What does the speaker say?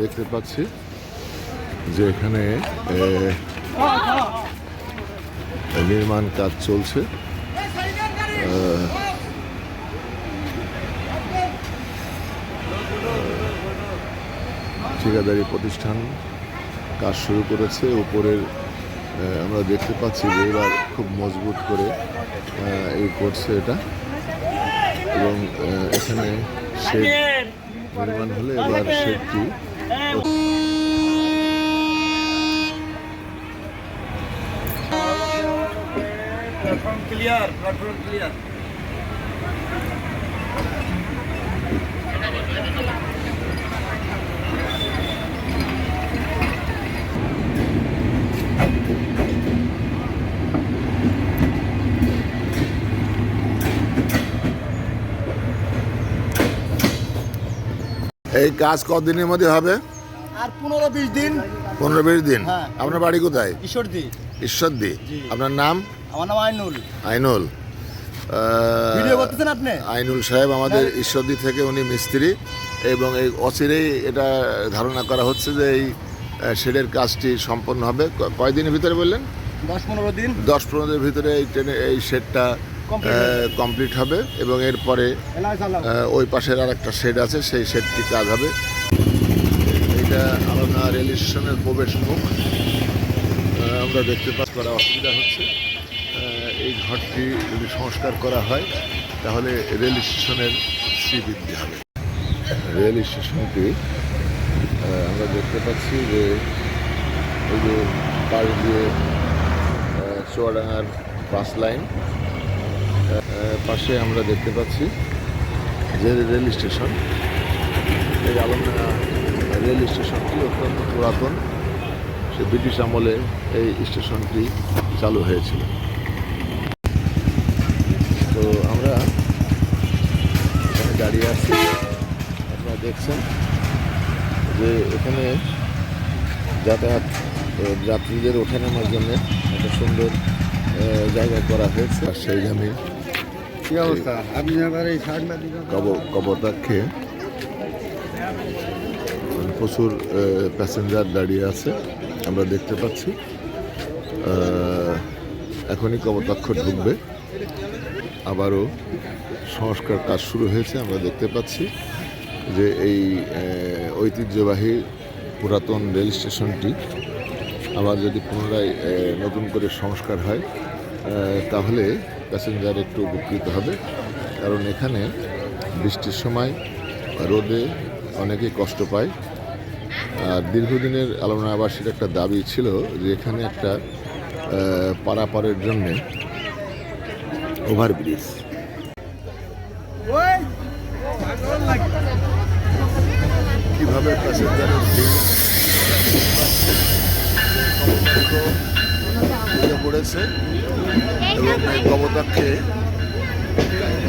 দেখতে পাচ্ছি যে এখানে নির্মাণ কাজ চলছে। ঠিকাদারি প্রতিষ্ঠান কাজ শুরু করেছে। উপরের আমরা দেখতে পাচ্ছি যে এবার খুব মজবুত করে এই করছে এটা। এবং এখানে শেড নির্মাণ হলে এবার শেডটি প্ল্যাটফর্ম ক্লিয়ার প্ল্যাটফর্ম ক্লিয়ার এই কাজ কতদিনের মধ্যে হবে? আর পনেরো বিশ দিন। পনেরো বিশ দিন। হ্যাঁ। আপনার বাড়ি কোথায়? ঈশ্বরদী। ঈশ্বরদী। আপনার নাম? আমার নাম আইনুল। আইনুল। ভিডিও করতেছেন আপনি? আইনুল সাহেব আমাদের ঈশ্বরদী থেকে উনি মিস্ত্রি এবং এই অচিরেই এটা ধারণা করা হচ্ছে যে এই শেডের কাজটি সম্পন্ন হবে। কয়দিনের ভিতরে বললেন? দশ পনেরো দিন। দশ পনেরো দিনের ভিতরে এই ট্রেনে এই শেডটা হয়ে কমপ্লিট হবে এবং এরপরে ওই পাশের আর একটা শেড আছে সেই শেডটি কাজ হবে। এটা আলাদা রেল স্টেশনের প্রবেশ মুখ। আহ, আমরা দেখতে পাচ্ছি করা অসুবিধা হচ্ছে। আহ, এই ঘরটি যদি সংস্কার করা হয় তাহলে রেল স্টেশনের শ্রীবৃদ্ধি হবে। রেল স্টেশনটি আহ, আমরা দেখতে পাচ্ছি যে এই যে পাশ দিয়ে চুয়াডাঙ্গার বাস লাইন পাশে আমরা দেখতে পাচ্ছি যে রেল স্টেশন। এই আলমডাঙ্গা রেল স্টেশনটি অত্যন্ত পুরাতন। সে ব্রিটিশ আমলে এই স্টেশনটি চালু হয়েছিল। তো আমরা এখানে দাঁড়িয়ে আছি। আপনারা দেখছেন যে এখানে যাতায়াত যাত্রীদের ওঠা নামার জন্য একটা সুন্দর জায়গা করা হয়েছে। আর সেই কি অবস্থা? প্রচুর প্যাসেঞ্জার দাঁড়িয়ে আছে, আমরা দেখতে পাচ্ছি। এখনই কবতাক্ষ ঢুকবে। আবারও সংস্কার কাজ শুরু হয়েছে, আমরা দেখতে পাচ্ছি যে এই ঐতিহ্যবাহী পুরাতন রেল স্টেশনটি আবার যদি পুনরায় নতুন করে সংস্কার হয় তাহলে প্যাসেঞ্জার একটু উপকৃত হবে। কারণ এখানে বৃষ্টির সময় রোদে অনেকেই কষ্ট পায়। আর দীর্ঘদিনের আলোনাবাসীর একটা দাবি ছিল যে এখানে একটা পারাপারের জন্য ওভারব্রিজ। কীভাবে প্যাসেঞ্জারের পড়েছে এবং এই কবতাক্ষে খেয়ে